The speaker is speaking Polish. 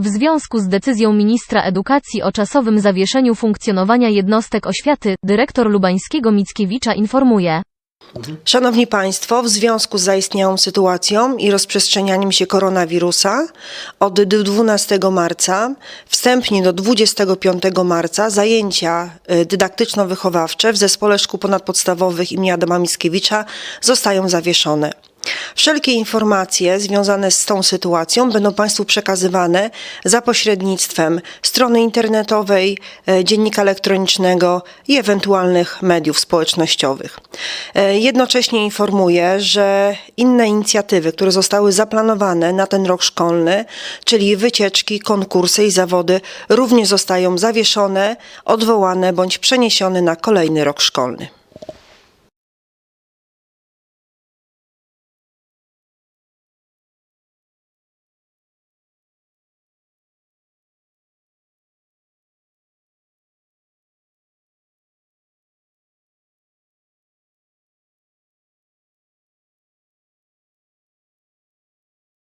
W związku z decyzją ministra edukacji o czasowym zawieszeniu funkcjonowania jednostek oświaty, dyrektor Lubańskiego Mickiewicza informuje. Szanowni Państwo, w związku z zaistniałą sytuacją i rozprzestrzenianiem się koronawirusa od 12 marca, wstępnie do 25 marca zajęcia y, dydaktyczno-wychowawcze w Zespole Szkół Ponadpodstawowych im. Adama Mickiewicza zostają zawieszone. Wszelkie informacje związane z tą sytuacją będą Państwu przekazywane za pośrednictwem strony internetowej, e, dziennika elektronicznego i ewentualnych mediów społecznościowych. E, Jednocześnie informuję, że inne inicjatywy, które zostały zaplanowane na ten rok szkolny, czyli wycieczki, konkursy i zawody, również zostają zawieszone, odwołane bądź przeniesione na kolejny rok szkolny.